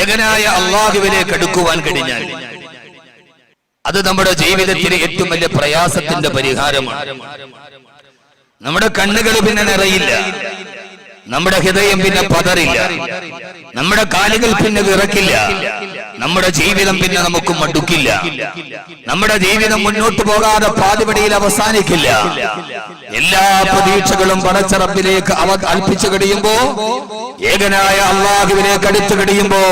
ഏകനായ അള്ളാഹുവിലേക്ക് അടുക്കുവാൻ കഴിഞ്ഞാൽ അത് നമ്മുടെ ജീവിതത്തിലെ ഏറ്റവും വലിയ പ്രയാസത്തിന്റെ പരിഹാരമാണ്. നമ്മുടെ കണ്ണുകൾ പിന്നെ നിറയില്ല. നമ്മുടെ ഹൃദയം പിന്നെ പതറില്ല. നമ്മുടെ കാലുകൾ പിന്നെ വിറക്കില്ല. നമ്മുടെ ജീവിതം പിന്നെ നമുക്ക് മടുക്കില്ല. നമ്മുടെ ജീവിതം മുന്നോട്ട് പോകാതെ പാതിപടിയിൽ അവസാനിക്കില്ല. എല്ലാ പ്രതീക്ഷകളും പടച്ചറപ്പിലേക്ക് അവ അൽപ്പിച്ചു കഴിയുമ്പോ ഏകനായ അള്ളാഹുവിലേക്ക് അടുത്തു കഴിയുമ്പോ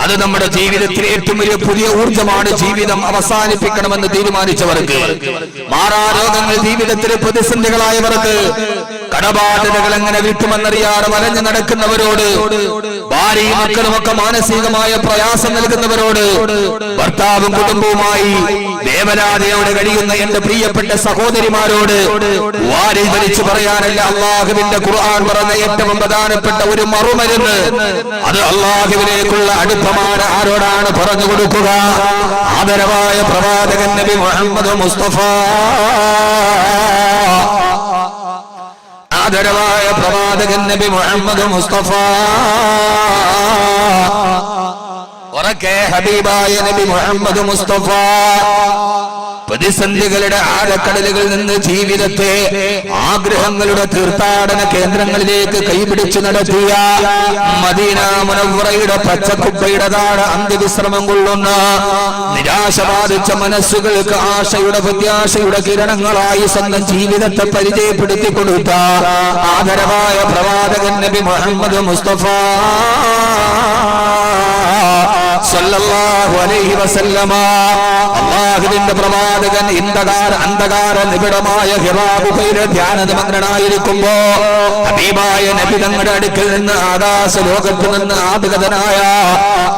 അത് നമ്മുടെ ജീവിതത്തിൽ ഏറ്റവും വലിയ പുതിയ ഊർജമാണ് ജീവിതം അവസാനിപ്പിക്കണമെന്ന് തീരുമാനിച്ചവർക്ക്. മാറാരോഗങ്ങൾ ജീവിതത്തിലെ പ്രതിസന്ധികളായവർക്ക് കടബാധ്യതകൾ എങ്ങനെ വിട്ടുമെന്നറിയാതെ വലഞ്ഞു നടക്കുന്നവരോട് ഭാര്യയും മക്കളുമൊക്കെ മാനസികമായ പ്രയാസം നൽകുന്നവരോട് ഭർത്താവും കുടുംബവുമായി വേവലാതയോടെ കഴിയുന്ന എന്റെ പ്രിയപ്പെട്ട സഹോദരിമാരോട് വാരി ധരിച്ചു പറയാനല്ല അള്ളാഹുവിന്റെ ഖുർആൻ പറഞ്ഞ ഏറ്റവും പ്രധാനപ്പെട്ട ഒരു മറുമരുന്ന്. അത് അള്ളാഹുവിലേക്കുള്ള അടുപ്പമാണ്. ആരോടാണ് പറഞ്ഞു കൊടുക്കുക? ആദരവായ പ്രവാചകൻ നബി മുഹമ്മദ് മുസ്തഫ. ആദരവായ പ്രവാചകൻ നബി മുഹമ്മദ് മുസ്തഫ. ഹബീബായ നബി പ്രതിസന്ധികളുടെ ആഴക്കടലുകളിൽ നിന്ന് ജീവിതത്തെ ആഗ്രഹങ്ങളുടെ തീർത്ഥാടന കേന്ദ്രങ്ങളിലേക്ക് കൈപിടിച്ചു നടത്തിയ മദീന മുനവറയുടെ പച്ചക്കുപ്പയുടെ താഴെ അന്ത്യവിശ്രമം കൊള്ളുന്ന നിരാശ ബാധിച്ച മനസ്സുകൾക്ക് ആശയുടെ പ്രത്യാശയുടെ കിരണങ്ങളായി സ്വന്തം ജീവിതത്തെ പരിചയപ്പെടുത്തി കൊടുത്ത ആദരവായ പ്രവാചകൻ നബി മുഹമ്മദ് മുസ്തഫ. സല്ലല്ലാഹു അലൈഹി വസല്ലമ. അള്ളാഹുവിന്റെ പ്രവാചകൻ ഇന്ദകാര അന്ധകാര നിബിഡമായ ഹിറാബുഹയിലെ ധ്യാനനിമഗ്നനായിരിക്കുമ്പോ ഹബീബായ നബി തങ്ങളുടെ അടുക്കൽ നിന്ന് ആകാശ ലോകത്ത് നിന്ന് ആദഗതനായ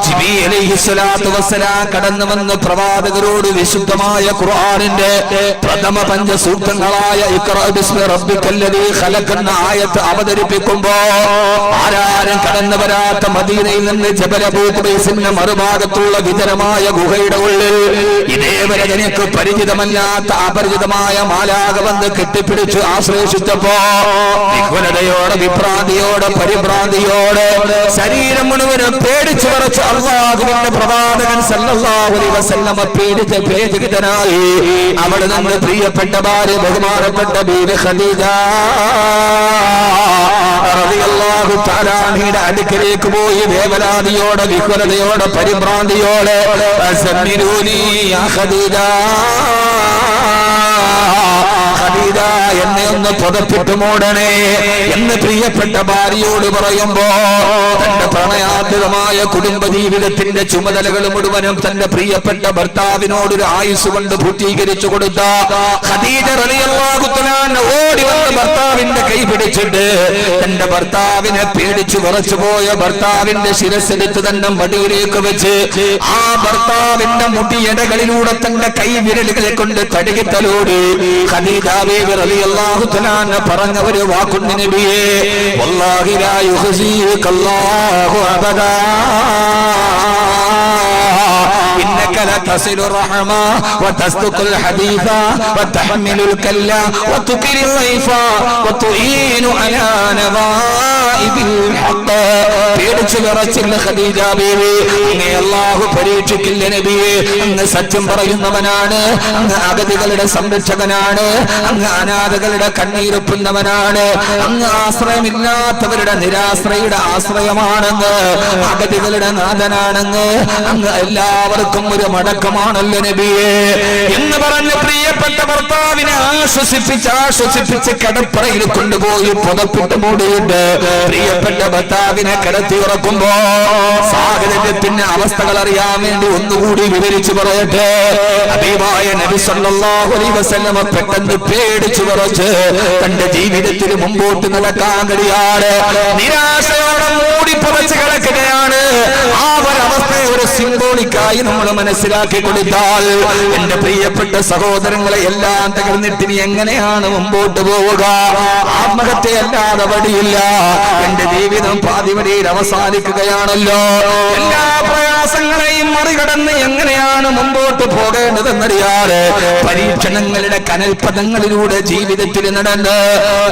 ജിബി അലൈഹി സ്വലാത്തു വസ്സലാം കടന്നു വന്ന് പ്രവാചകരോട് വിശുദ്ധമായ ഖുർആനിന്റെ പ്രഥമ പഞ്ചസൂക്തങ്ങളായ ഇഖ്റാ ബിസ്മി റബ്ബിക്കല്ലദീ ഖലഖ് ആയത്ത് അവതരിപ്പിക്കുമ്പോ ആരാരും കടന്നു വരാത്ത മദീനയിൽ നിന്ന് ജബലബൂഖുബൈസിന്റെ മറുഭാഗത്തുള്ള വിതരമായ ഗുഹയുടെ ഉള്ളിൽ ഇതേവരെ നിനക്ക് പരിചിതമല്ലാത്ത അപരിചിതമായ മാലാക വന്ന് കെട്ടിപ്പിടിച്ച് ആശ്ലേഷിച്ചപ്പോ വിഹ്വലതയോടെ വിഭ്രാന്തിയോടെ പരിഭ്രാന്തിയോടെ ശരീരം മുഴുവനും പേടിച്ചു പറച്ച് അള്ളാഹുവിന്റെ പ്രവാചകൻ സല്ലല്ലാഹു അലൈഹി വസല്ലമ പേടിച്ച് ഭേദിതനായി അവിടെ നിന്ന് പ്രിയപ്പെട്ട ഭാര്യ ബഹുമാനപ്പെട്ട ബീവി ഖദീജ റളിയല്ലാഹു തആല അൻഹയുടെ അടുക്കലേക്ക് പോയി വേവലാതിയോടെ വിഹ്വലതയോടെ പരിഭ്രാന്തിയോടെ ഖദീജ എന്നെ ഒന്ന് പുതപ്പിട്ട് മൂടണേ. എന്ന് പ്രിയപ്പെട്ട ഭാര്യയോട് പറയുമ്പോ തന്റെ പ്രണയാതിരമായ കുടുംബ ജീവിതത്തിന്റെ ചുമതലകൾ മുഴുവനും തന്റെ പ്രിയപ്പെട്ട ഭർത്താവിനോട് ഒരു ആയുസ് കൊണ്ട് പൂർത്തീകരിച്ചു കൊടുത്ത. ഓടി വന്ന് ഭർത്താവിന്റെ കൈ പിടിച്ചിട്ട് തന്റെ ഭർത്താവിനെ പേടിച്ചു വിറച്ചു പോയ ഭർത്താവിന്റെ ശിരസ്സെടുത്ത് തന്നെ മടിയിലേക്ക് വെച്ച് ആ ഭർത്താവിന്റെ മുടിയടകളിലൂടെ തന്റെ കൈ വിരലുകളെ കൊണ്ട് തടുകിത്തലോട്. ഖദീജ ബീവി റളിയല്ലാഹു തആല പറഞ്ഞ ഒരു വാക്കുണ്ട് നബിയേ വല്ലാഹി ലാ യുഖ്സികല്ലാഹു അബദാ. إنك لتصل الرحمة وتصدق الحديث وتحمل الكلا وتكر الضيف وتعين على نظائب الحق പേടിച്ചു വിറച്ചില്ല ഖദീജ ബീവി അങ്ങേ അല്ലാഹു പരീക്ഷിക്കില്ല നബിയെ അങ്ങ് സത്യം പറയുന്നവനാണ് അങ്ങ് അഗതികളുടെ സംരക്ഷകനാണ് അങ്ങ് അനാഥകളുടെ കണ്ണീരൊപ്പുന്നവനാണ് അങ്ങ് ആശ്രയമില്ലാത്തവരുടെ നിരാശ്രയുടെ ആശ്രയമാണെന്ന് അഗതികളുടെ നാഥനാണെന്ന് അങ്ങ് എല്ലാവർക്കും ഒരു മടക്കമാണല്ലോ നബിയെ. എന്ന് പറഞ്ഞ പ്രിയപ്പെട്ട ഭർത്താവിനെ ആശ്വസിപ്പിച്ച് ആശ്വസിപ്പിച്ച് കടപ്പറയിൽ കൊണ്ടുപോയി പുതപ്പിട്ട് മൂടിയിട്ട് പ്രിയപ്പെട്ട ഭർത്താവിനെ കടത്തി ഉറക്കുമ്പോ സാഹചര്യത്തിന്റെ അവസ്ഥകൾ അറിയാൻ വേണ്ടി ഒന്നുകൂടി വിവരിച്ചു പറയട്ടെ. അഭിമായ നബി സല്ലല്ലാഹു അലൈഹി വസല്ലമ പെട്ടെന്ന് പേടിച്ചു പറച്ച് തന്റെ ജീവിതത്തിൽ മുമ്പോട്ട് നടക്കാൻ കഴിയാതെ നിരാശയോടെ മൂടി പുറച്ച് കിടക്കുകയാണ്. ആ ഒരവസ്ഥയെ ഒരു സിംബോളിക്കായി നമ്മൾ മനസ്സിലാക്കി കൊടുത്താൽ എന്റെ പ്രിയപ്പെട്ട സഹോദരങ്ങളെ എല്ലാം തകർന്നിട്ട് ഇനി എങ്ങനെയാണ് മുമ്പോട്ട് പോവുക? ആത്മഹത്യ അല്ലാതെ വഴിയില്ല. എന്റെ ജീവിതം പാതിവടിയിൽ അവസാനിക്കുകയാണല്ലോ. എല്ലാ പ്രയാസങ്ങളെയും മറികടന്ന് എങ്ങനെയാണ് മുമ്പോട്ട് പോകേണ്ടതെന്നറിയാതെ പരീക്ഷണങ്ങളുടെ കനൽപദങ്ങളിലൂടെ ജീവിതത്തിൽ നടന്ന്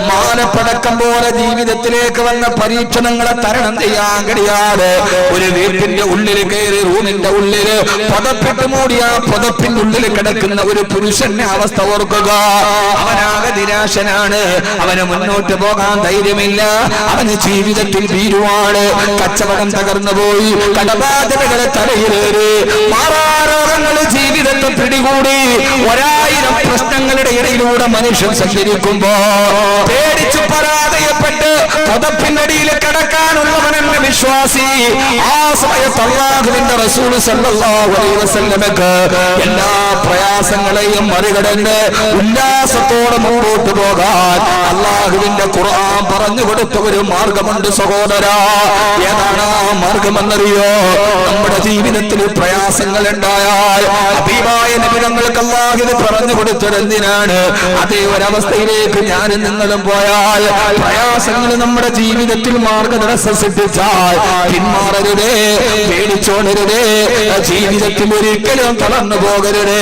മാലപ്പടക്കം പോലെ ജീവിതത്തിലേക്ക് വന്ന പരീക്ഷണങ്ങളെ തരണം ചെയ്യാൻ കഴിയാതെ ഒരു വീട്ടിന്റെ ഉള്ളിൽ കയറി റൂമിന്റെ ഉള്ളിൽ പുതപ്പിട്ട് മൂടിയ പുതപ്പിന്റെ ഉള്ളിൽ കിടക്കുന്ന ഒരു പുരുഷന്റെ അവസ്ഥ ഓർക്കുക. അവനാകെ നിരാശനാണ്. അവന് മുന്നോട്ട് പോകാൻ ധൈര്യമില്ല. അവന് ജീവിതത്തിൽ ഭീരുവാണ്. കച്ചവടം തകർന്നു പോയി കടബാധ്യതകളെ തലയിലേറി. മാറാറങ്ങൾ ജീവിതത്തെ പിടികൂടി. ഒരായിരം പ്രശ്നങ്ങളുടെ ഇടയിലൂടെ മനുഷ്യൻ സഞ്ചരിക്കുമ്പോ പേടിച്ചു പരാജയപ്പെട്ട് പതപ്പിനടിയിൽ കിടക്കാനുള്ളവനെന്ന വിശ്വാസി ആ സമയത്ത് അള്ളാഹുവിന്റെ റസൂൽ എല്ലാ പ്രയാസങ്ങളെയും മറികടന്ന് ഉല്ലാസത്തോടെ മുമ്പോട്ട് പോകാൻ അള്ളാഹുവിന്റെ ഖുർആൻ പറഞ്ഞു കൊടുത്ത ഒരു മാർഗമുണ്ട് സഹോദര. ഏതാണ് ആ മാർഗമെന്നറിയോ? നമ്മുടെ ജീവിതത്തിൽ പ്രയാസങ്ങൾ ഉണ്ടായാൽ അഭിമായ നിമിടങ്ങൾക്ക് അള്ളാഹു പറഞ്ഞു കൊടുത്തത് എന്തിനാണ് അതേ ഒരവസ്ഥയിലേക്ക് ഞാൻ നിങ്ങളും പോയാൽ പ്രയാസങ്ങൾ നമ്മുടെ ജീവിതത്തിൽ മാർഗതടസ്സം സൃഷ്ടിച്ചാൽ പിന്മാറരുതേ പേടിച്ചോണരുതേ ജീവിതത്തിൽ ഒരിക്കലും തളർന്നു പോകരുതേ.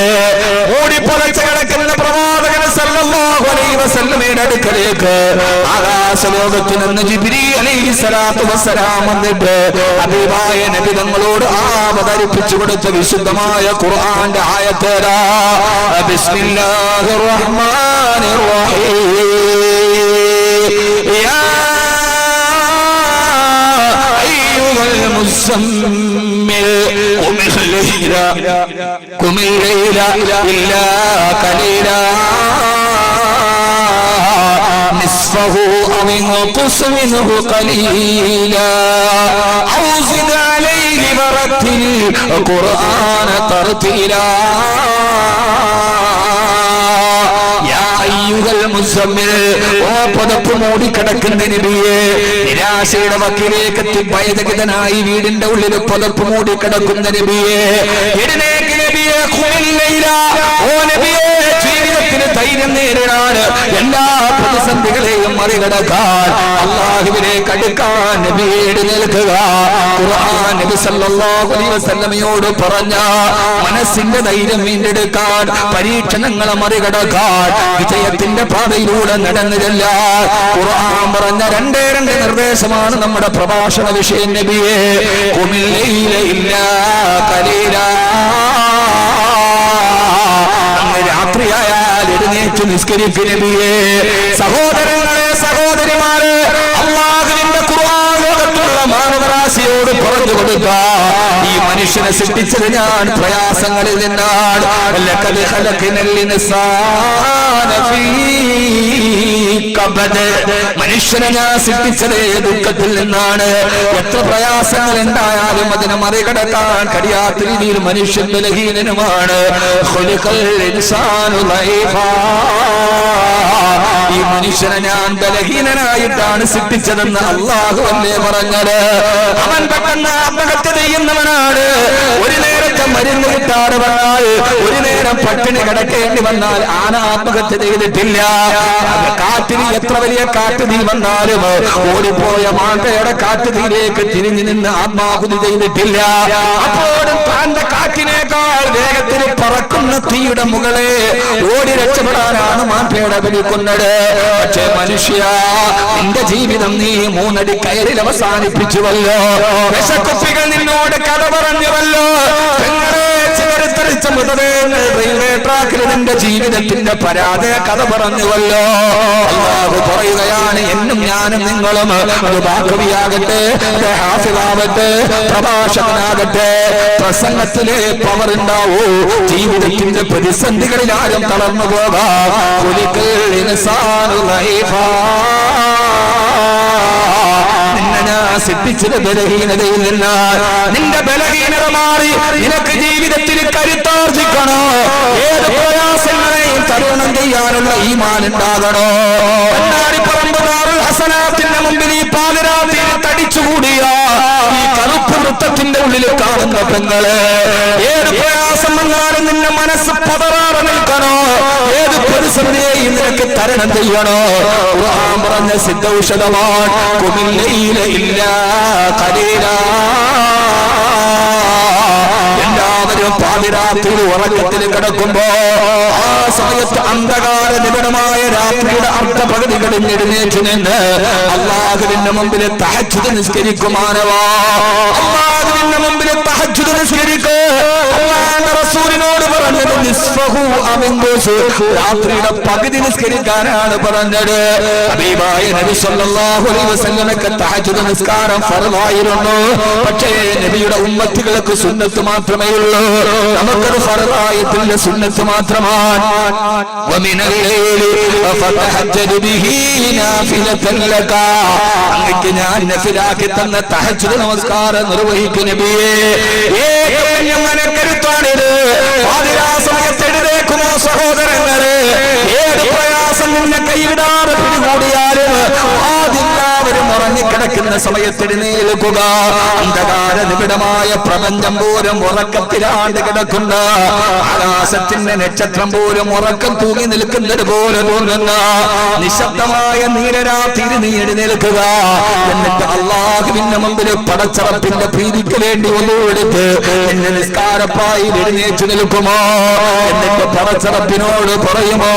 ഓടിപ്പൊളച്ച് കിടക്കുന്ന പ്രവാ വസല്ലമയുടെ അടുക്കലേക്ക് ആകാശലോകത്ത് നിന്ന് ജിബിരി അലൈഹി സ്വലാത്തു വസ്സലാം വന്നിട്ട് അഭിമായ നബി അവതരിപ്പിച്ചു കൊടുത്ത വിശുദ്ധമായ ഖുർആന്റെ ആയത്തേരാ ബിസ്മില്ലാഹിർ റഹ്മാനിർ റഹീം യാ അയ്യുഹൽ മുസമ്മിൽ ഖുമിൽ ലൈല ഖുമിൽ ലൈല نصفه أو انقص منه قليلا أو زد عليه ورتل القرآن ترتيلا യാ അയ്യുഹൽ മുസമ്മിൽ ഓ പുതപ്പ് മൂടിക്കിടക്കുന്ന നബിയെ നിരാശയുടെ വക്കിലേക്ക് എത്തി ഭയതകിതനായി വീടിന്റെ ഉള്ളിൽ പുതപ്പ് മൂടിക്കിടക്കുന്ന നബിയെ എഴുന്നേക്ക് നബിയെ ഖുമില്ലൈല. ഓ നബിയെ ജീവിതത്തിന് ധൈര്യം നേരിടാൻ എല്ലാ പ്രതിസന്ധികളെയും മറികടക്കാൻ അള്ളാഹുവിനെ കടുക്കാൻ നബിയേട് നിൽക്കുക ഖുർആൻ നബി സല്ലല്ലാഹു അലൈഹി വസല്ലമയോട് പറഞ്ഞ മനസ്സിന്റെ ധൈര്യം വീണ്ടെടുക്കാൻ പരീക്ഷണങ്ങളെ മറികടക്കാൻ വിജയത്തിന്റെ പാതയിലൂടെ നടന്നില്ല ഖുർആൻ പറഞ്ഞ രണ്ടേ രണ്ട് നിർദ്ദേശമാണ് നമ്മുടെ പ്രഭാഷണ വിഷയം നബിയെ. കുമില്ലയില ഇല്ല കലീല എഴുന്നേറ്റ് നിസ്കരിക്കും നബിയെ സഹോദരങ്ങളെ സഹോദരിമാരെ അള്ളാഹുവിന്റെ ഖുർആൻ ലോകത്തുള്ള മാനവരാശിയോട് പറഞ്ഞു കൊടുക്ക മനുഷ്യനെ സൃഷ്ടിച്ചത് ഞാൻ. പ്രയാസങ്ങളിൽ നിന്നാണ്. മനുഷ്യനെ ഞാൻ സൃഷ്ടിച്ചത് ദുഃഖത്തിൽ നിന്നാണ്. എത്ര പ്രയാസങ്ങൾ ഉണ്ടായാലും അതിനെ മറികടക്കാൻ കഴിയാത്ത രീതിയിൽ മനുഷ്യൻ ബലഹീനനുമാണ്. ഈ മനുഷ്യനെ ഞാൻ ബലഹീനനായിട്ടാണ് സൃഷ്ടിച്ചതെന്ന് അള്ളാഹു അല്ലേ പറഞ്ഞത്? അവൻ പെട്ടെന്ന് ആത്മഹത്യ ചെയ്യുന്നവനാണ്. ഒരു നേരത്തെ മരുന്ന് കിട്ടാതെ വന്നാൽ ഒരു നേരം പട്ടിണി കിടക്കേണ്ടി വന്നാൽ ആന ആത്മഹത്യ ചെയ്തിട്ടില്ല. കാറ്റിന് എത്ര വലിയ കാറ്റ് നീ വന്നാലും ഓടിപ്പോയ കാറ്റ് കാട്ടുതീയിലേക്ക് തിരിഞ്ഞു നിന്ന് ആത്മാഹുതി ചെയ്തിട്ടില്ല. അപ്പോഴും കാറ്റിനേക്കാൾ വേഗത്തിൽ പറക്കുന്ന തീയുടെ മുകളെ ഓടി രക്ഷപ്പെടാനാണ് മാണ്ടയുടെ വിളിക്കുന്നത്. പക്ഷേ മനുഷ്യ നിന്റെ ജീവിതം നീ മൂന്നടി കയറിൽ അവസാനിപ്പിച്ചുവല്ലോ. വിശക്കുപ്പികൾ നിന്നോട് കഥ പറഞ്ഞുവല്ലോ പെങ്ങളെ ചിതറിത്തെറിച്ച മൃതദേഹങ്ങൾ റെയിൽവേ ട്രാക്കിൽ നിന്റെ ജീവിതത്തിന്റെ പരാജയ കഥ പറഞ്ഞുവല്ലോ. അള്ളാഹു പറയുകയാണ് എന്നും ഞാനും നിങ്ങളും അത് ബാക്കവിയാകട്ടെ അത് പ്രഭാഷകനാകട്ടെ. പ്രസംഗത്തിലെ പവർ ഉണ്ടാവൂ. ജീവിതത്തിന്റെ പ്രതിസന്ധികളിൽ ആരും തളർന്നു പോകാം. സിദ്ധിച്ചത് ഇൻസാനു ലൈഫാ. സൃഷ്ടിച്ചത് ബലഹീനതയിൽ നിന്ന് നിന്റെ ബലഹീനത മാറി നിനക്ക് ജീവിതത്തിൽ കരുത്താർജിക്കണോ ഏത് പ്രയാസങ്ങളെയും തരണം ചെയ്യാനുള്ള ഈ മാനുണ്ടാകണോ ഹസനാത്തിന്റെ മുമ്പിൽ ഈ പാതിരാത്രി തടിച്ചുകൂടിയ. ഈ കറുപ്പ് വൃത്തത്തിന്റെ ഉള്ളിൽ കാണുന്ന പെങ്ങളെ ഏത് പ്രയാസം വന്നാലും നിന്റെ മനസ്സ് പതറാറ് നിൽക്കണോ? ഏത് പ്രതിസന്ധിയെയും നിനക്ക് തരണം ചെയ്യണോ? ഖുർആൻ പറഞ്ഞ സിദ്ധൌഷധമാണ് കുമില്ലയില കലീല. പാതിരാത്രിയിൽ ഉറക്കത്തിൽ കിടക്കുമ്പോ ആ സമയത്ത് അന്ധകാര നിബിഡമായ രാത്രിയുടെ അർദ്ധപകുതികളിൽ എഴുന്നേറ്റ് നിന്ന് അള്ളാഹുവിന്റെ മുമ്പിൽ തഹജുദ് നിസ്കരിക്കുമാനവാ അള്ളാന്റെ മുമ്പിൽ തഹജുദനുസരിക്ക് അള്ളാന്റെ റസൂലിനോട് പറഞ്ഞു നിസ്ഫഹു അവങ്കോസ് രാത്രിയുടെ പകുതി നിസ്കരിക്കാനാണ് പറഞ്ഞത്. ഹബീബായ നബി സല്ലല്ലാഹു അലൈഹി വസല്ലമക്ക് തഹജുദ് നിസ്കാരം ഫർളായിരുന്നു പക്ഷേ നബിയുടെ ഉമ്മത്തുകൾക്ക് സുന്നത്ത് മാത്രമേ ഉള്ളൂ. നമുക്കത് ഫർളായത്തില്ല സുന്നത്ത് മാത്രമാണ്. വമിനൽ ലൈലി ഫതഹജ്ജദ് ബിഹി നാഫിലതൻ ലക. അങ്ങക്ക് ഞാൻ നഫിലാക്കി തന്ന തഹജ്ജുദ് നമസ്കാരം നിർവഹിക്കുന്ന. നബിയേ ഏക മനക്കരുത്താണിത് പാതിരാ സമയത്ത് എഴുതേക്കുമോ സഹോദരങ്ങളെ ഏത് പ്രയാസം നിന്നെ കൈവിടാതെ പിടികൂടിയാലും ആദ്യല്ലാവരും ഉറങ്ങിക്കിടക്കുന്ന സമയത്ത് എഴുന്നേൽക്കുക. അന്ധകാര നിബിഡമായ പ്രപഞ്ചം പോലും ഉറക്കത്തിലാണ്ട് കിടക്കുന്ന ആകാശത്തിന്റെ നക്ഷത്രം പോലും ഉറക്കം തൂങ്ങി നിൽക്കുന്നത് പോലെ തോന്നുന്ന നിശബ്ദമായ നീരരാത്രി നീ എഴുന്നേൽക്കുക. എന്നിട്ട് അള്ളാഹുവിന്റെ മുമ്പിൽ പടച്ചറപ്പിന്റെ പ്രീതിക്ക് വേണ്ടി ഒന്നുകൊടുത്ത് എന്നെ നിസ്കാരപ്പായി എഴുന്നേറ്റ് നിൽക്കുമോ? എന്നിട്ട് പടച്ചറപ്പിനോട് പറയുമോ?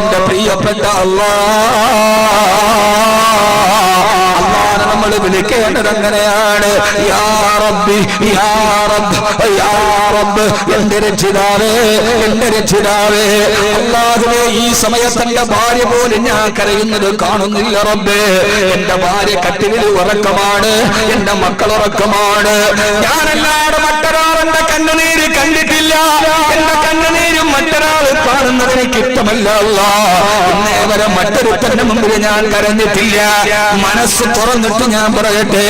എന്റെ പ്രിയപ്പെട്ട അള്ളാ. നമ്മൾ വിളിക്കേണ്ടത് അങ്ങനെയാണ് യാ യാ റബ്ബ് യാ റബ്ബ്. എന്റെ രക്ഷിതാവേ എന്റെ രക്ഷിതാവേ. അല്ലാതെ ഈ സമയത്ത് എന്റെ ഭാര്യ പോലും ഞാൻ കരയുന്നത് കാണുന്നില്ല റബ്ബേ. എന്റെ ഭാര്യ കട്ടിലിൽ ഉറക്കമാണ് എന്റെ മക്കൾ ഉറക്കമാണ്. ഞാനല്ലാതെ മറ്റൊരാളെന്റെ കണ്ണുനീര് കണ്ടിട്ടില്ല. എന്റെ കണ്ണുനീരും മറ്റൊരാൾ കാണുന്നത് എനിക്ക് ഇഷ്ടമല്ല. ഇന്നേ വരെ മറ്റൊരുത്തന്റെ മുമ്പിൽ ഞാൻ കരഞ്ഞിട്ടില്ല മനസ്സ് തുറന്നിട്ട് ഞാൻ പറയട്ടെ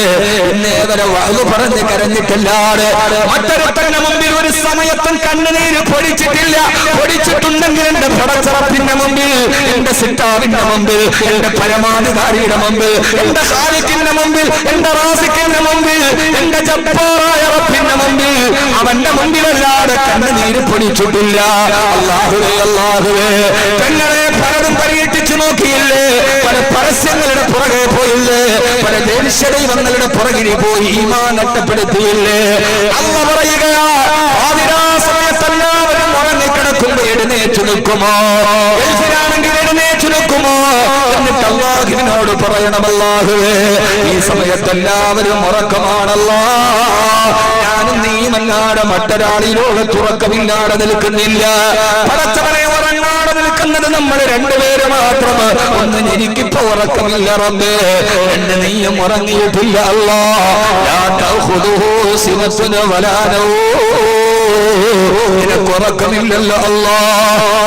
ഇന്നേ വാത് പറഞ്ഞ് കരഞ്ഞിട്ടില്ലാതെ മറ്റൊരുത്തന്റെ മുമ്പിൽ ഒരു സമയത്തും കണ്ണുനീര് പൊടിച്ചിട്ടില്ല. പൊടിച്ചിട്ടുണ്ടെങ്കിൽ എന്റെ പടച്ചറപ്പിന്റെ മുമ്പിൽ എന്റെ സിറ്റാവിന്റെ മുമ്പിൽ എന്റെ പരമാധികാരിയുടെ മുമ്പിൽ എന്റെ ഹാലിക്കിന്റെ മുമ്പിൽ എന്റെ റാസിക്കിന്റെ മുമ്പിൽ എന്റെ ജപ്പാറായ റബ്ബിന്റെ മുമ്പിൽ അവന്റെ മുമ്പിലല്ലാതെ കണ്ണുനീര് പൊടിച്ചിട്ടില്ല. അള്ളാഹുവേ അള്ളാഹുവേ പെങ്ങളെ പലതും പരീക്ഷിച്ചു നോക്കിയില്ലേ? പല പരസ്യങ്ങളുടെ പുറകെ പോയില്ലേ? പല ദേശദൈവങ്ങളുടെ പുറകിൽ പോയി ഈമാൻ നഷ്ടപ്പെടുത്തിയില്ലേ? അല്ല പറയുകയാ ആതിരാ സമയത്തെല്ലാവരും ഉറങ്ങിക്കിടക്കുമ്പോ എഴുന്നേറ്റ് നിൽക്കുമോ? ഗൾഫിലാണെങ്കിൽ എഴുന്നേറ്റ് നിൽക്കുമോ? എന്നിട്ട് അള്ളാഹുവിനോട് പറയണം അല്ലാഹുവേ ഈ സമയത്തെല്ലാവരും ഉറക്കമാണല്ലോ. ഞാനും നീയുമല്ലാതെ മറ്റൊരാളിലൂടെ തുറക്കമില്ലാതെ നിൽക്കുന്നില്ല. പടച്ചവനെ ഉറങ്ങാതെ നിൽക്കുന്നത് നമ്മൾ രണ്ടുപേര് മാത്രം. ഒന്ന് എനിക്കിപ്പോ ഉറക്കമില്ല റബ്ബേ. എന്റെ നീയും ഉറങ്ങിയിട്ടില്ല അല്ലോ. സിനത്തിന് വലാനോ നിനക്ക് ഉറക്കമില്ലല്ലോ അല്ലാ.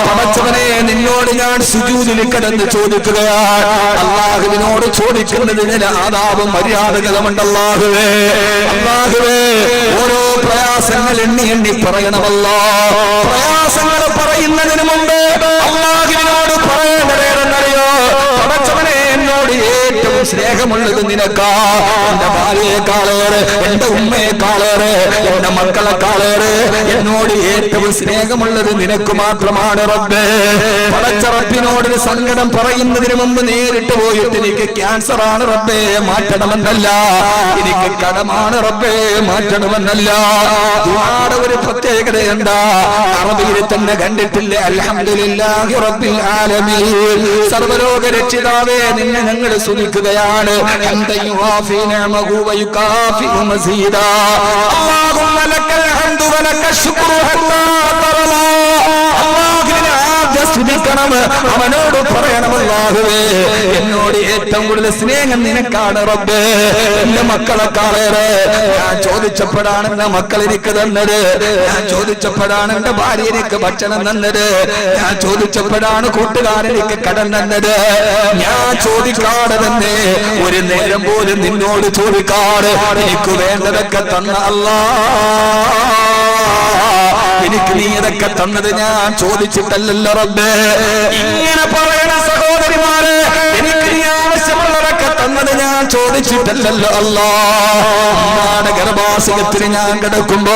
പടച്ചവനെ നിന്നോട് ഞാൻ സുജൂതിൽ കിടന്ന് ചോദിക്കുകയാണ്. അള്ളാഹുവിനോട് ചോദിക്കുന്നതിന് ആദാപം മര്യാദകളുമുണ്ട് അള്ളാഹുവേ അള്ളാഹുവേ ഓരോ പ്രയാസങ്ങൾ എണ്ണി എണ്ണി പറയണമല്ലോ. പ്രയാസങ്ങൾ പറയുന്നതിന് മുമ്പ് സ്നേഹമുള്ളത് നിനക്കാ. എന്റെ ഭാര്യയെക്കാളേറെ എന്റെ ഉമ്മയെക്കാളേറെ എന്റെ മക്കളെക്കാളേറെ. എന്നോട് ഏറ്റവും സ്നേഹമുള്ളത് നിനക്ക് മാത്രമാണ് റബ്ബേ. പടച്ചറപ്പിനോട് സങ്കടം പറയുന്നതിന് മുമ്പ് നേരിട്ട് പോയിട്ട് എനിക്ക് ക്യാൻസർ ആണ് റബ്ബേ. മാറ്റണമെന്നല്ല. എനിക്ക് കടമാണ് റബ്ബേ. മാറ്റണമെന്നല്ല. ഒരു പ്രത്യേകത എന്താ? അറബിയിൽ തന്നെ കണ്ടിട്ടില്ലേ? അൽഹംദുലില്ലാഹി റബ്ബിൽ ആലമീൻ. സർവലോക രക്ഷിതാവേ നിന്നെ ഞങ്ങൾ സ്തുതിക്കുകയാണ് ഹംദൻ യുവാഫി സ്തുതിക്കണം അവനോട് പറയണം അല്ലാഹുവേ എന്നോട് ഏറ്റവും കൂടുതൽ സ്നേഹം നിനക്കാണ് റബ്ബേ. എന്റെ മക്കളെ കാളേറെ ഞാൻ ചോദിച്ചപ്പോഴാണ് എന്റെ മക്കൾ എനിക്ക് തന്നത്. ഞാൻ ചോദിച്ചപ്പോഴാണ് എന്റെ ഭാര്യ എനിക്ക് ഭക്ഷണം തന്നത്. ഞാൻ ചോദിച്ചപ്പോഴാണ് കൂട്ടുകാരൻ എനിക്ക് കടം തന്നത്. ഞാൻ ചോദിക്കാതെ തന്നെ ഒരു നേരം പോലും നിന്നോട് ചോദിക്കാതെ എനിക്ക് വേണ്ടതൊക്കെ തന്ന അല്ലാ എനിക്ക് നീ ഇതൊക്കെ തന്നത് ഞാൻ ചോദിച്ചിട്ടല്ലല്ലോ റബ്ബേ. ഇങ്ങനെ പറയണ സഹോദരിമാരെ ചോദിച്ചിട്ടല്ലല്ലോ അല്ലാടെ ഗർഭാശയത്തിന് ഞാൻ കിടക്കുമ്പോ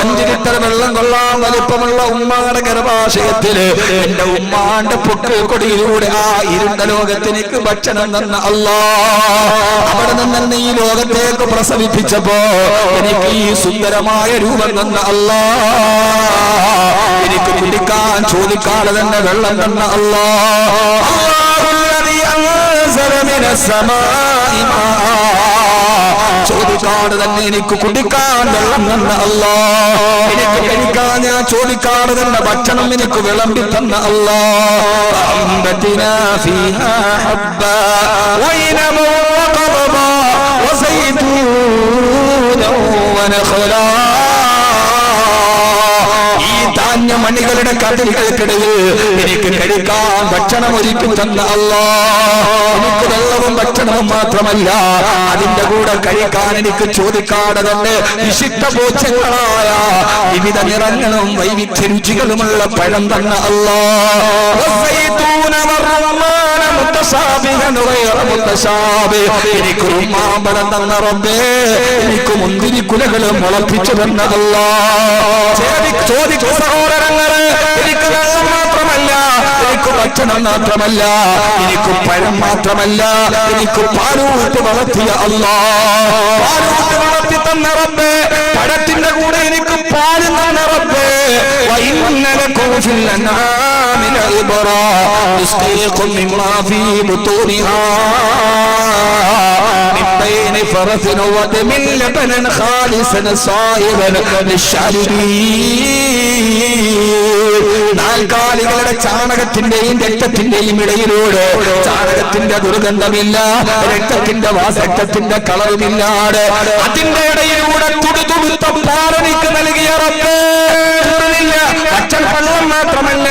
അഞ്ചു ലിറ്റർ വെള്ളം കൊള്ളാൻ വലിപ്പമുള്ള ഉമ്മാടെ ഗർഭാശയത്തിൽ. എന്റെ ഉമ്മാന്റെ പൊട്ടു കൊടിയിലൂടെ ആ ഇരുണ്ട ലോകത്തിനേക്ക് ഭക്ഷണം തന്ന അല്ലാ. അവിടെ നിന്ന് ഈ ലോകത്തേക്ക് പ്രസവിപ്പിച്ചപ്പോ എനിക്ക് ഈ സുന്ദരമായ രൂപം തന്ന അല്ലാ. എനിക്ക് കുടിക്കാൻ ചോദിക്കാതെ തന്നെ വെള്ളം തന്ന അല്ലാ. സമാ മിനസ്സമാഇ മാആ. ചോദിക്കാതെ തന്നെ എനിക്ക് കുടിക്കാൻ വെള്ളം തന്ന അല്ലാ എനിക്ക് കഴിക്കാൻ ഞാൻ ചോദിക്കാതെ തന്നെ ഭക്ഷണം എനിക്ക് വിളമ്പി തന്ന അല്ലാ أنبتنا فيها حبا وعنبا وقضبا وزيتونا ونخلا ധാന്യമണികളുടെ കതിരുകൾക്കിടയിൽ എനിക്ക് കഴിക്കാൻ ഭക്ഷണം ഒരുക്കി തന്ന അല്ലാ. വെള്ളവും ഭക്ഷണവും മാത്രമല്ല. അതിന്റെ കൂടെ കഴിക്കാൻ എനിക്ക് ചോദിക്കാതെ തന്നെ വിശിഷ്ട ഭോജ്യങ്ങളായ വിവിധ നിറങ്ങളും വൈവിധ്യ രുചികളുമുള്ള പഴം തന്ന അല്ലാ. എനിക്ക് ഉമ്മാമ്പഴം തന്ന റബ്ബേ എനിക്ക് മുന്തിരി കുലകൾ മുളപ്പിച്ചു തന്നതല്ല. അല്ലാ ചോദി- ചോദിക്കൂ സഹോദരങ്ങൾ എനിക്ക് വെള്ളം മാത്രമല്ല എനിക്ക് ഭക്ഷണം മാത്രമല്ല എനിക്ക് പഴം മാത്രമല്ല എനിക്ക് പാലൂട്ട് വളർത്തിയ അല്ലാ. പാലൂട്ട് വളർത്തി തന്ന റബ്ബേ പഴത്തിന്റെ കൂടെ എനിക്ക് പാലും തന്ന റബ്ബേ وإنكم في الأنعام لعبرا نسقيكم مما في بطونها من بين فرث ودم لبنا خالصا صائغا للشاربين നാൽക്കാലികളുടെ ചാണകത്തിന്റെയും രക്തത്തിന്റെയും ഇടയിലൂടെ ചാണകത്തിന്റെ ദുർഗന്ധമില്ല രക്തത്തിന്റെ വാസക്തത്തിന്റെ കളറുമില്ലാതെ അതിന്റെ ഇടയിലൂടെ തുടുതുടുത്ത പാലനിക്ക് നൽകിയ റബ്ബേ മാത്രമല്ല ഭക്ഷണം വെള്ളം മാത്രമല്ല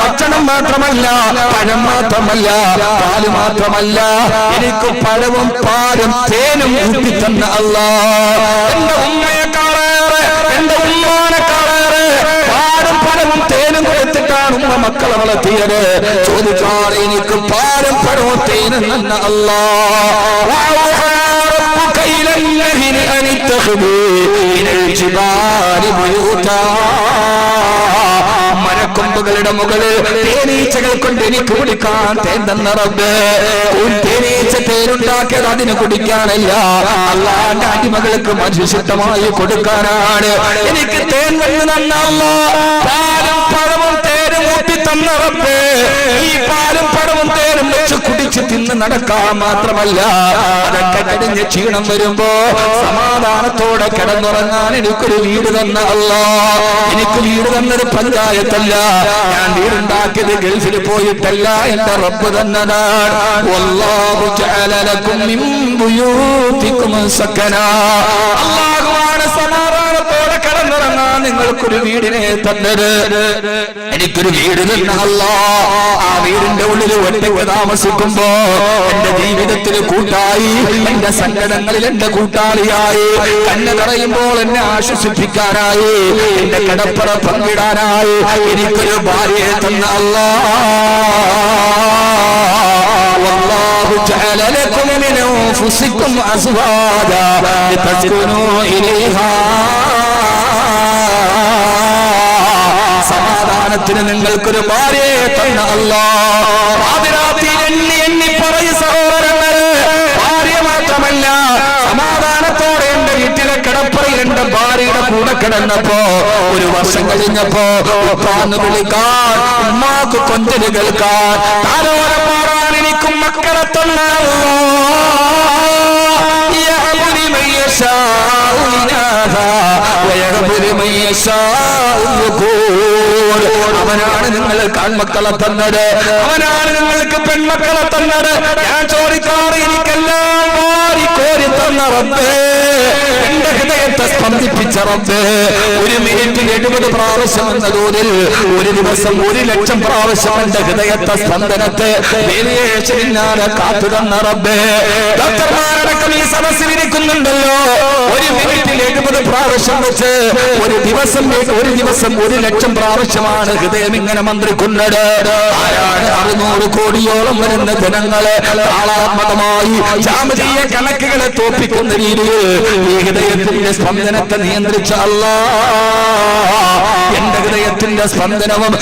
ഭക്ഷണം മാത്രമല്ല പഴം മാത്രമല്ല പാൽ മാത്രമല്ല. എനിക്ക് പഴവും പാലും തേനും ഊട്ടിത്തന്ന അല്ല എന്റെ ഉമ്മയെ കാണാറ് എന്റെ ഉമ്മാനെ കാണാറ് പാലും പഴവും തേനും കൊടുത്തിട്ടാണ് ഉമ്മ മക്കളെ വളർത്തിയത്. ചോദിച്ചാൽ എനിക്ക് പാലും പഴവും തേനും തന്ന അല്ല إلى النهر أن اتخذوا من الجبال بيوتا മരക്കൊമ്പുകളുടെ മുകളിൽ തേനീച്ചകൾ കൊണ്ട് എനിക്ക് കുടിക്കാൻ തേൻ തന്ന റബ്ബ് ഒരു തേനീച്ച തേനുണ്ടാക്കിയത് അതിന് കുടിക്കാനല്ല അള്ളാന്റെ അടിമകൾക്ക് മനുഷ്യമായി കൊടുക്കാനാണ് എനിക്ക് തേൻ വന്ന് തന്ന തന്ന റബ്ബേ ഈ പാലും പടവും തേനും വെച്ച് കുടിച്ച് തിന്ന് നടക്കാൻ മാത്രമല്ല. അതൊക്കെ കടിഞ്ഞ് ക്ഷീണം വരുമ്പോ സമാധാനത്തോടെ കിടന്നുറങ്ങാൻ എനിക്കൊരു വീട് തന്ന അല്ലോ എനിക്ക് വീട് തന്നത് പഞ്ചായത്തല്ല. ഞാൻ വീടുണ്ടാക്കിയത് ഗൾഫിൽ പോയിട്ടല്ല. എന്റെ റബ്ബ് തന്നതാണ്. വല്ലാഹു ജഅല ലക്കും മിൻ ബുയൂതിക്കും സക്കനാ അല്ലാഹുവാണ് നിങ്ങൾക്കൊരു വീടിനെ തന്നത് എനിക്കൊരു വീട് തന്ന അല്ലാ ആ വീടിന്റെ ഉള്ളിൽ ഒറ്റയ്ക്ക് താമസിക്കുമ്പോ എന്റെ ജീവിതത്തിൽ കൂട്ടായി എന്റെ സങ്കടങ്ങളിൽ എന്റെ കൂട്ടാളിയായി കണ്ണ് നിറയുമ്പോൾ എന്നെ ആശ്വസിപ്പിക്കാനായി എന്റെ കടപ്പറ പങ്കിടാനായി എനിക്കൊരു ഭാര്യയെ തന്ന അല്ലാ والله جعل لكم من انفسكم ازواجا لتسكنوا اليها സമാധാനത്തിന് നിങ്ങൾക്കൊരു ഭാര്യയെ തന്ന അല്ലാ ഭാര്യ മാത്രമല്ല സമാധാനത്തോടെ എന്റെ വീട്ടിലെ കിടപ്പറയിൽ ഭാര്യയുടെ കൂടെ കിടന്നപ്പോ ഒരു വർഷം കഴിഞ്ഞപ്പോ ഉപ്പാന്ന് വിളിക്കാൻ ഉമ്മാക്ക് കൊഞ്ചന് കേൾക്കാൻ താരോടെ എനിക്കും മക്കളെ തന്നല്ലോ يشاء إناثا ويهب لمن يشاء الذكور അവനാണ് നിങ്ങൾക്ക് ആൺമക്കളെ തന്നത് അവനാണ് നിങ്ങൾക്ക് പെൺമക്കളെ തന്നത് ഞാൻ ചോദിക്കാറ് എനിക്കെല്ലാം വാരി കോരി തന്ന റബ്ബേ എന്റെ ഹൃദയത്തെ സ്പന്ദിപ്പിച്ച റബ്ബേ റബ്ബേ ഒരു മിനിറ്റിൽ എഴുപത് പ്രാവശ്യം എന്ന തോതിൽ ഒരു ദിവസം ഒരു ലക്ഷം പ്രാവശ്യം എന്റെ ഹൃദയത്തെ സ്പന്ദനത്തെ വേരിയേഷനില്ലാതെ കാത്തു തന്ന റബ്ബേ ഡോക്ടർമാരടക്കം ഈ സദസ്സിൽ ഇരിക്കുന്നുണ്ടല്ലോ ഒരു മിനിറ്റിൽ എഴുപത് പ്രാവശ്യം വെച്ച് ഒരു ദിവസം ഒരു ദിവസം ഒരു ലക്ഷം പ്രാവശ്യമാണ് ഹൃദയം ഇങ്ങനെ മന്ത്രിക്കുന്നത്. ആരാണ് അറുന്നൂറ് കോടിയോളം വരുന്ന ജനങ്ങളെ താളാത്മകമായി ജാമതീയ കണക്കുകളെ തോപ്പിക്കുന്ന രീതിയിൽ ഈ ഹൃദയത്തിന്റെ സ്പന്ദനത്തെ നിയന്ത്രിച്ച അല്ലാ എന്റെ ഹൃദയത്തിന്റെ സ്പന്ദനവും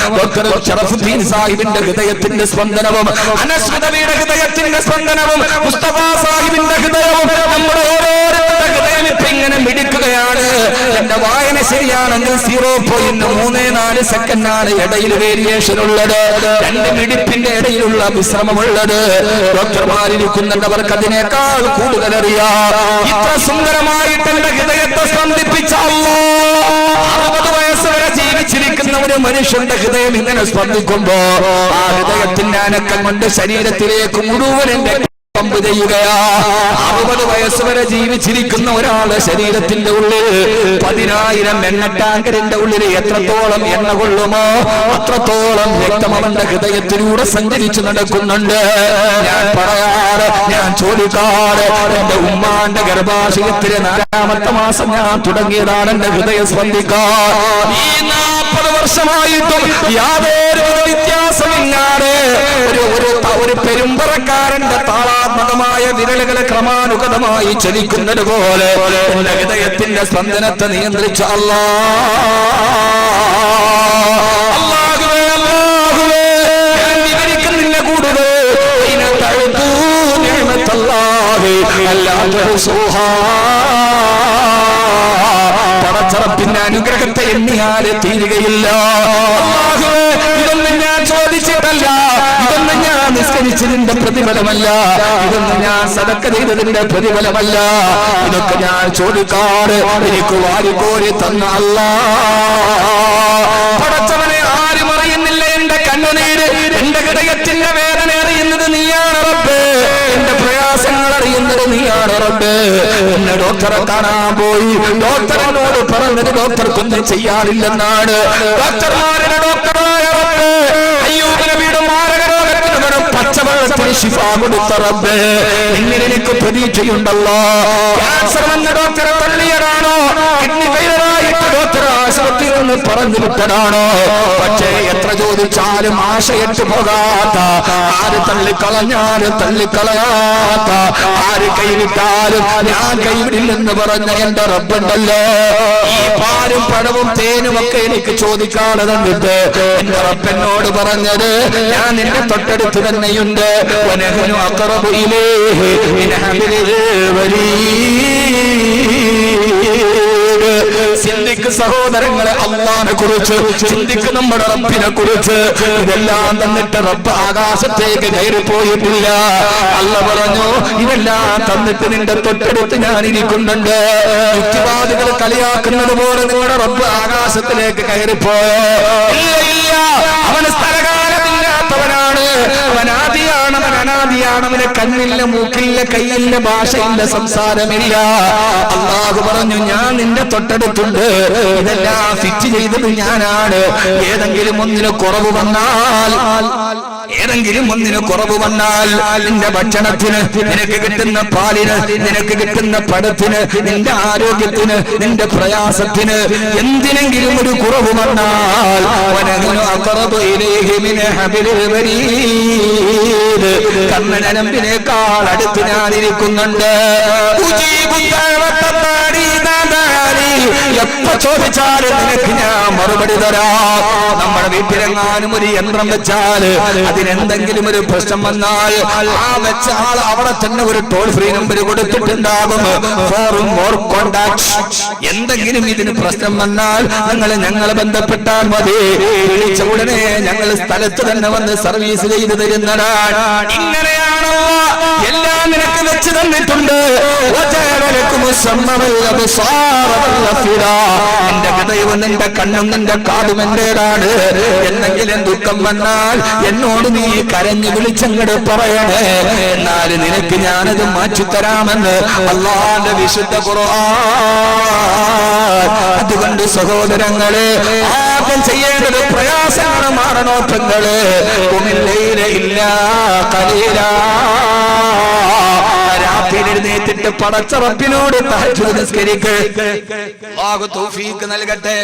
ഷറഫുദ്ദീൻ സാഹിബിന്റെ ഹൃദയത്തിന്റെ സ്പന്ദനവും അനശ്വതയുടെ ഹൃദയത്തിന്റെ സ്പന്ദനവും മുസ്തഫ സാഹിബിന്റെ ഹൃദയവും നമ്മുടെ ഓരോരുത്തരുടെ ഹൃദയം ഇപ്പൊ ഇങ്ങനെ മിടിക്കുകയാണ്. എന്റെ വായന ശരിയാണെങ്കിൽ സീറോ പോയിന്റ് മൂന്ന് നാല് സെക്കൻഡാണ് ഇടയിൽ വേരിയേഷൻ ഉള്ളത് രണ്ട് മിടിപ്പിന്റെ ഇടയിലുള്ള വിശ്രമമുള്ളത്. ഡോക്ടർമാരിരിക്കുന്നുണ്ടവർക്ക് അതിനേക്കാൾ കൂടുതൽ അറിയാം ഇത്ര സുന്ദരമായിട്ട് എന്റെ ഹൃദയത്തെ സ്പന്ദിപ്പിച്ച അറുപത് വയസ്സ് ജീവിച്ചിരിക്കുന്ന ഒരു മനുഷ്യന്റെ ഹൃദയം ഇങ്ങനെ സ്പന്ദിക്കുമ്പോ ആ ഹൃദയത്തിന്റെ അനക്കം കൊണ്ട് ശരീരത്തിലേക്ക് മുഴുവൻ പമ്പ് ചെയ്യുകയാ. അറുപത് വയസ്സ് വരെ ജീവിച്ചിരിക്കുന്ന ഒരാൾ ശരീരത്തിന്റെ ഉള്ളിൽ പതിനായിരം എണ്ണ ടാങ്കറിന്റെ ഉള്ളിൽ എത്രത്തോളം എണ്ണ കൊള്ളുമോ അത്രത്തോളം രക്തം അവന്റെ ഹൃദയത്തിലൂടെ സഞ്ചരിച്ചു നടക്കുന്നുണ്ട്. ഞാൻ പറയാറ് ഞാൻ ചോദിക്കാറ് എന്റെ ഉമ്മാന്റെ ഗർഭാശയത്തിലെ നാലാമത്തെ മാസം ഞാൻ തുടങ്ങിയതാണ് എന്റെ ഹൃദയം സ്പന്ദിക്കാൻ. വർഷമായിട്ടും യാതൊരു വ്യത്യാസമില്ലാതെ ഒരു ഒരു താളാ പെരുമ്പറക്കാരന്റെ താളാത്മകമായ വിരലുകളെ ക്രമാനുഗതമായി ചലിക്കുന്നത് പോലെ ഹൃദയത്തിന്റെ സ്പന്ദനത്തെ നിയന്ത്രിച്ച അല്ലാ പടച്ചറപ്പിന്റെ അനുഗ്രഹത്തെ എണ്ണിയാലെ തീരുകയില്ല അല്ലാഹുവേ, ഇതൊന്നും ഞാൻ ചോദിച്ചിട്ടല്ല ഇതൊന്നും ഞാൻ നിസ്കരിച്ചതിന്റെ പ്രതിഫലമല്ല. ഇതൊന്നും ഞാൻ സതക്ക ചെയ്തതിന്റെ പ്രതിഫലമല്ല. ഇതൊക്കെ ഞാൻ ചോദിക്കാറ് എനിക്ക് വാരിക്കോരി തന്ന അല്ല. പടച്ചവനെ ആരും അറിയുന്നില്ല. എന്റെ കണ്ണുനീര് എന്റെ ഹൃദയത്തിന്റെ വേദന അറിയുന്നത് നീയാണ് റബ്ബേ. എന്റെ പ്രയാസങ്ങൾ അറിയുന്നത് നീയാണ് റബ്ബേ. എന്നെ ഡോക്ടറെ കാണാൻ പോയി. ഡോക്ടറിനോട് പറഞ്ഞത് ഡോക്ടർക്കൊന്നും ചെയ്യാറില്ലെന്നാണ് ഡോക്ടർമാരുടെ ഡോക്ടറായ റബ്ബ് അയ്യൂബ് നബിയുടെ മാരക രോഗത്തിന് പകരം പച്ചവെള്ളത്തിന് ശിഫാ കൊടുത്ത റബ്ബേ എന്നിൽ എനിക്ക് പ്രതീക്ഷയുണ്ടല്ലോ ഡോക്ടറെ തള്ളിയതാണോ? കിഡ്നി ഫെയിലറായിട്ട് പക്ഷേ എത്ര ചോദിച്ചാലും ആശയറ്റ് പോകാത്ത ആര് തള്ളിക്കളഞ്ഞാലും തള്ളിക്കളയാത്ത ആര് കൈവിട്ടാലും ഞാൻ കൈവിടില്ലെന്ന് പറഞ്ഞ എന്റെ റബ്ബുണ്ടല്ലോ. ഈ പണവും തേനും ഒക്കെ എനിക്ക് ചോദിക്കാതെ തന്നിട്ട് എന്റെ റബ്ബെന്നോട് പറഞ്ഞത് ഞാൻ നിന്റെ തൊട്ടടുത്ത് തന്നെയുണ്ട്. വനഹനു അക്റബു ഇലൈഹി മിൻ ചിന്തിക്ക് സഹോദരങ്ങളെ അള്ളാനെ കുറിച്ച് ചിന്തിക്ക് നമ്മുടെ റബ്ബിനെ കുറിച്ച്. ഇതെല്ലാം തന്നിട്ട് റബ്ബ് ആകാശത്തേക്ക് കയറി പോയിട്ടില്ല അല്ല പറഞ്ഞു ഇതെല്ലാം തന്നിട്ട് നിന്റെ തൊട്ടടുത്ത് ഞാൻ ഇരിക്കുന്നുണ്ട് യുക്തിവാദികൾ കളിയാക്കുന്നത് പോലെ നിങ്ങളുടെ റബ്ബ് ആകാശത്തിലേക്ക് കയറിപ്പോയോ? ഇല്ല ഇല്ല. അനാദിയാണ് കണ്ണില്ല മൂക്കില്ല കയ്യില്ല ഭാഷയില്ല സംസാരമില്ല? അള്ളാഹു പറഞ്ഞു ഞാൻ നിന്റെ തൊട്ടടുത്തുണ്ട്. ഇതെല്ലാം ഫിറ്റ് ചെയ്തത് ഞാനാണ്. ഏതെങ്കിലും ഒന്നിന് കുറവ് വന്നാൽ ഏതെങ്കിലും ഒന്നിന് കുറവ് വന്നാൽ നിന്റെ ഭക്ഷണത്തിന് നിനക്ക് കിട്ടുന്ന പാലിന് നിനക്ക് കിട്ടുന്ന പടത്തിന് നിന്റെ ആരോഗ്യത്തിന് നിന്റെ പ്രയാസത്തിന് എന്തിനെങ്കിലും ഒരു കുറവ് വന്നാൽ കണ്ണനമ്പിനേക്കാൾ അടുത്ത് ഞാൻ എപ്പ ചോദിച്ചാലും നിനക്ക് ഞാൻ മറുപടി തരാം. നമ്മുടെ വീട്ടിലെങ്ങാനും ഒരു യന്ത്രം വെച്ചാൽ അതിനെന്തെങ്കിലും ഒരു പ്രശ്നം വന്നാൽ ആ വെച്ച ആൾ അവിടെ തന്നെ ഒരു ടോൾ ഫ്രീ നമ്പർ കൊടുത്തിട്ടുണ്ടാകും. എന്തെങ്കിലും ഇതിന് പ്രശ്നം വന്നാൽ നിങ്ങൾ ഞങ്ങളെ ബന്ധപ്പെട്ടാൽ മതി. വിളിച്ച ഉടനെ ഞങ്ങൾ സ്ഥലത്ത് തന്നെ വന്ന് സർവീസ് ചെയ്തു തരുന്നതാണ്. അല്ലാഹ് എല്ലാം നിനക്ക് വെച്ച് തന്നിട്ടുണ്ട്. എന്റെ ഹൃദയവും നിന്റെ കണ്ണും നിന്റെ കാതും എന്റേതാണ്. എന്തെങ്കിലും ദുഃഖം വന്നാൽ എന്നോട് നീ കരഞ്ഞു വിളിച്ചങ്ങട് പറയണേ. എന്നാൽ നിനക്ക് ഞാനത് മാറ്റിത്തരാമെന്ന് അള്ളാന്റെ വിശുദ്ധ കുറവാ അതുകൊണ്ട് സഹോദരങ്ങളെ ആദ്യം ചെയ്യേണ്ടത് പ്രയാസമാണ് മാറണോട്ടങ്ങൾ ഇല്ല കലീരാ രാത്രിയിലെഴുന്നേറ്റിട്ട് പടച്ച തൗഫീക്ക് നൽകട്ടെ.